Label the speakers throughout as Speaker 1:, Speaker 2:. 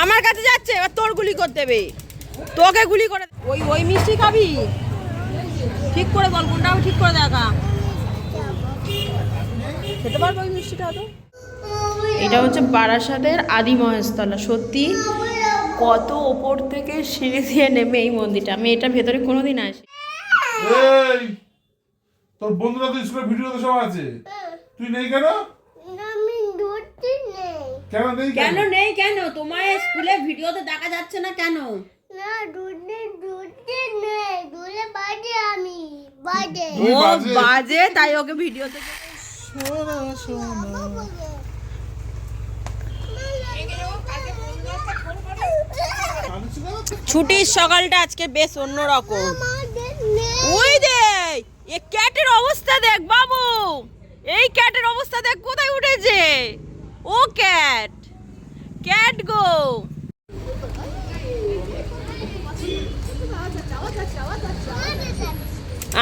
Speaker 1: আমার কাছে যাচ্ছে, এবার তোর গুলি করে দেবে। তোকে গুলি করে ওই ওই মিষ্টি খাবি? ঠিক করে বল কোনটা ঠিক করে দেখা। খেতে পারব ওই মিষ্টিটা তো এটা হচ্ছে বারাসাতের আদি মহেশতলা। সত্যি, কত ওপর থেকে সিঁড়ি দিয়ে নেমে এই মন্দিরটা। আমি এটা ভেতরে কোনোদিন আসি
Speaker 2: তোর বন্ধুরা তো স্কুলের ভিডিওতে সব আছে। তুই নেই কেন? কেন নেই
Speaker 1: কেন নেই কেন? তোমার স্কুলে ভিডিওতে দেখা যাচ্ছে না কেন?
Speaker 3: না ধরতে ধরতে নেই ধরে বাজে আমি বাজে।
Speaker 1: ও
Speaker 2: বাজে।
Speaker 1: তাই ওকে ভিডিওতে ছুটির সকালটা আজকে বেশ অন্যরকম। ওই দে এ ক্যাটের অবস্থা দেখ বাবু। এই ক্যাটের অবস্থা দেখ কোথায় উঠেছে? ও ক্যাট। Cat go.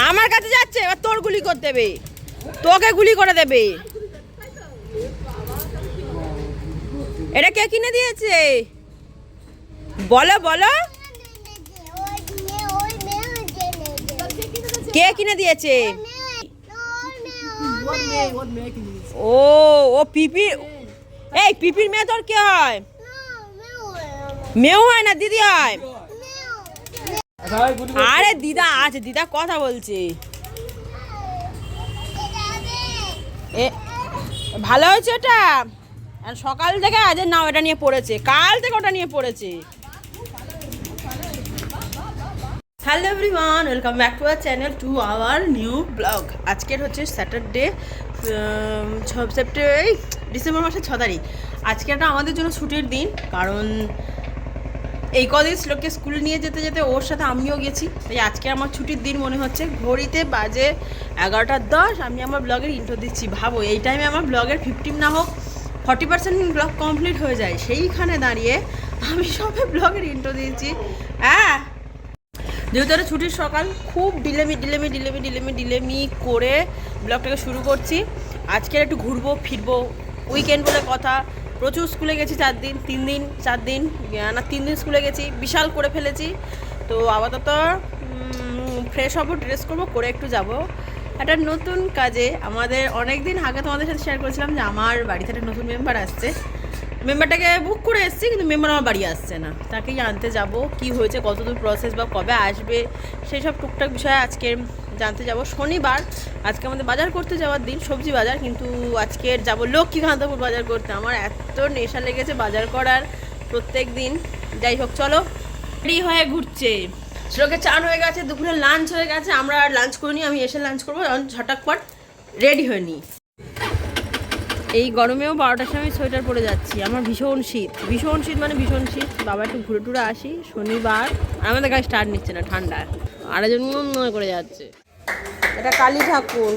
Speaker 1: আমার কাছে যাচ্ছে এবার তোর গুলি করতে দেবে। তোকে গুলি করে দেবে। এটা কে কিনে দিয়েছে? বলো বলো। কে কিনে দিয়েছে? ও ও পিপির এই, পিপির মেয়ে তোর কে হয়? মেয়েও হয় না, দিদি হয়? আরে দিদা আছে দিদা কথা বলছে। এ, ভালো হয়েছে ওটা? সকাল থেকে আজ না, ওটা নিয়ে পড়েছে। কাল থেকে ওটা নিয়ে পড়েছে। Hello everyone welcome back to our channel to our new blog আজকের হচ্ছে স্যাটারডে সেপ্টেম্বর, এই ডিসেম্বর মাসের ছ তারিখ। আজকে একটা আমাদের জন্য ছুটির দিন, কারণ এই কদিন শ্লোককে স্কুল নিয়ে যেতে যেতে ওর সাথে আমিও গেছি। তাই আজকে আমার ছুটির দিন মনে হচ্ছে, ঘড়িতে বাজে এগারোটা দশ, আমি আমার ব্লগের ইন্ট্রো দিচ্ছি। ভাবো, এই টাইমে আমার ব্লগের ফিফটিন না হোক ফর্টি পার্সেন্ট ব্লগ কমপ্লিট হয়ে যায়। সেইখানে দাঁড়িয়ে আমি সবে ব্লগের ইন্ট্রো দিয়েছি। হ্যাঁ যেহেতু একটা ছুটির সকাল, খুব ডিলেমি ডিলেমি ডিলেমি ডিলেমি ডিলেমি করে ব্লগটাকে শুরু করছি। আজকে একটু ঘুরবো, ফিরবো উইকেন্ড বলে কথা। প্রচুর স্কুলে গেছি চার দিন, তিন দিন, চার দিন। না, তিন দিন স্কুলে গেছি, বিশাল করে ফেলেছি। তো আপাতত ফ্রেশ হব ড্রেস করব, করে একটু যাব। একটা নতুন কাজে আমাদের অনেক দিন আগে তোমাদের সাথে শেয়ার করেছিলাম যে আমার বাড়িতে একটা নতুন মেম্বার আসছে। মেম্বারটাকে বুক করে এসেছি, কিন্তু মেম্বার আমার বাড়ি আসছে না। তাকেই আনতে যাব, কি হয়েছে, কতদূর প্রসেস বা কবে আসবে সেই সব টুকটাক বিষয়ে আজকে জানতে যাব। শনিবার, আজকে আমাদের বাজার করতে যাওয়ার দিন, সবজি বাজার, কিন্তু আজকে যাব লক্ষ্মীকান্তপুর বাজার করতে। আমার এত নেশা লেগেছে বাজার করার প্রত্যেক দিন। যাই হোক, চলো। রেডি হয়ে ঘুরছে। শ্লোকে চান হয়ে গেছে, দুপুরে লাঞ্চ হয়ে গেছে, আমরা আর লাঞ্চ করিনি, আমি এসে লাঞ্চ করব ঝটাকপট রেডি হয়ে নিই এই গরমেও বারোটার সময় সোয়েটার পরে যাচ্ছি, আমার ভীষণ শীত। ভীষণ শীত মানে ভীষণ শীত। বাবা, একটু ঘুরে টুরে আসি, শনিবার। আমাদের গায়ে স্টার্ট নিচ্ছে না ঠান্ডা মনে করে যাচ্ছে। এটা কালী ঠাকুর।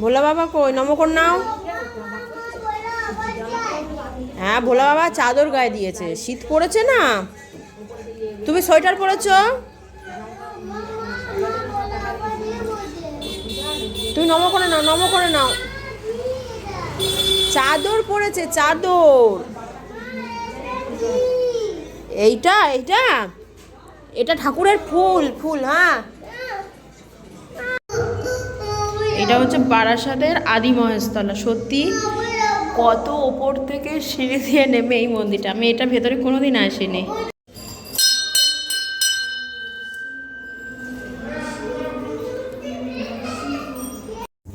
Speaker 1: ভোলা বাবা কই? নমকর নাও। হ্যাঁ ভোলা বাবা চাদর গায়ে দিয়েছে। শীত পড়েছে না? তুমি সোয়েটার পরেছ? তুমি নম করে নাও নম করে নাও। চাদর পরেছে, চাদর। এইটা এইটা? এটা ঠাকুরের ফুল ফুল হ্যাঁ। এটা হচ্ছে বারাসাতের আদি মহেশতলা সত্যি কত ওপর থেকে সিঁড়ি দিয়ে নেমে এই মন্দিরটা। আমি এটা ভেতরে কোনোদিন আসিনি।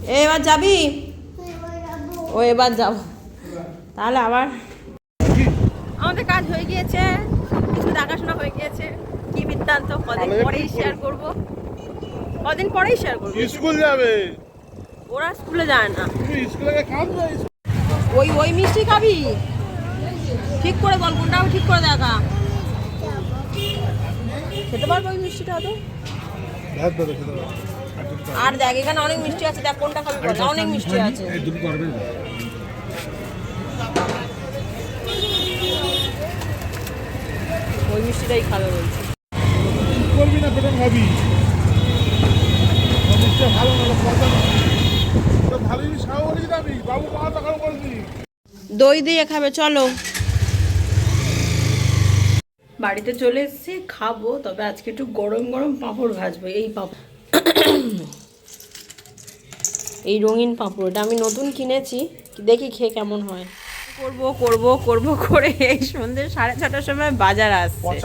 Speaker 1: এ, এবার যাবি? ও এবার যাব। তাহলে আবার আমাদের কাজ হয়ে গিয়েছে। কিছু দেখাশোনা হয়ে গিয়েছে। কি বৃত্তান্ত? কদিন পরেই শেয়ার করব। কদিন পরেই শেয়ার করব।
Speaker 2: স্কুল যাবে।
Speaker 1: ওরা স্কুলে যায় না।
Speaker 2: স্কুলে
Speaker 1: ওই ওই মিষ্টি খাবি? ঠিক করে বল কোনটা ঠিক করে দেখা। খেতে পারব ওই মিষ্টিটা তো? আর দেখ এখানে অনেক মিষ্টি আছে। দেখ কোনটা খাবি বল। অনেক মিষ্টি আছে। ওই মিষ্টিটাই খাবে বলছি।
Speaker 2: করবি না পেটন খাবি ভালো না বাবু
Speaker 1: দই দিয়ে খাবে চলো। বাড়িতে চলে এসেছি খাব তবে আজকে একটু গরম গরম পাঁপড় ভাজবো এই পাঁপড়। এই রঙিন পাঁপড় এটা আমি নতুন কিনেছি দেখি খেয়ে কেমন হয়। করব করব করব করে এই সন্ধ্যে সাড়ে ছটার সময় বাজার আসছে।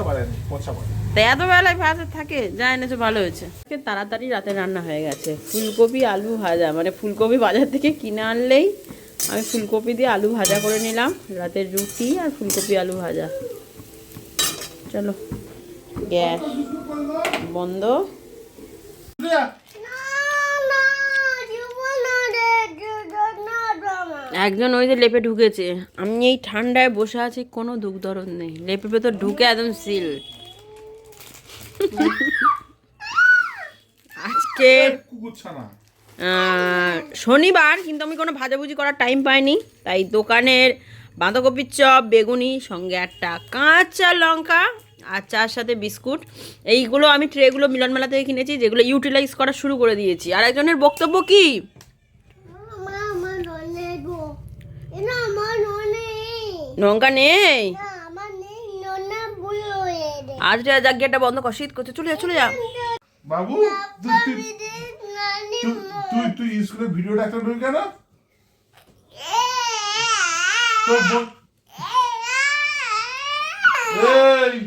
Speaker 2: পচা পারেনি
Speaker 1: তাই এত বেলায় ভাজা থাকে যা এনেছো ভালো হয়েছে। তাড়াতাড়ি রাতে রান্না হয়ে গেছে। ফুলকপি, আলু ভাজা। মানে ফুলকপি বাজার থেকে কিনে আনলেই আমি ফুলকপি দিয়ে আলু ভাজা করে নিলাম, রাতের রুটি আর ফুলকপি আলু ভাজা। চলো, গ্যাস বন্ধ। একজন ওই যে লেপে ঢুকেছে। আমি এই ঠান্ডায় বসে আছি, কোনো দুঃখ দরদ নেই। লেপের ভেতর ঢুকে একদম সিল। আজকে শনিবার কিন্তু আমি কোনো ভাজাভুজি করার টাইম পাইনি। তাই দোকানের বাঁধাকপির চপ বেগুনি সঙ্গে একটা কাঁচা লঙ্কা আর চার সাথে বিস্কুট। এইগুলো আমি ট্রেগুলো মিলন মেলা থেকে কিনেছি যেগুলো ইউটিলাইজ করা শুরু করে দিয়েছি। আর একজনের বক্তব্য কি? লঙ্কা নেই?
Speaker 3: হয়ে রে
Speaker 1: আজ জাগিয়াটা বন্ধ কর শীত করছে। চলে যা চলে যা।
Speaker 2: বাবু তুই তুই তুই- স্কুলে ভিডিও একটা ঢুকে কেন? এই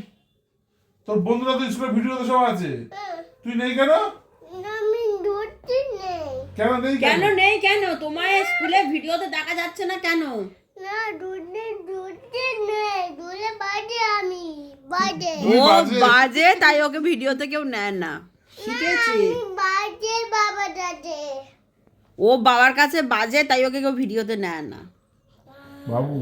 Speaker 2: তোর বন্ধুরা তো স্কুলে ভিডিওতে সব আছে। তুই নেই কেন? কেন নেই
Speaker 1: কেন? নেই কেন? তোমার স্কুলে ভিডিওতে দেখা যাচ্ছে না কেন?
Speaker 3: না দুধে দুধটি নেই দুলে বাজে আমি বাজে।
Speaker 1: ও
Speaker 2: বাজে।
Speaker 1: বাজে তাই ওকে ভিডিওতে কেউ নেয় না। শিখেছি।
Speaker 3: বাজে বাবা দাদে
Speaker 1: ও বাবার কাছে বাজে তাই ওকে কেউ ভিডিওতে নেয় না।
Speaker 2: বাবু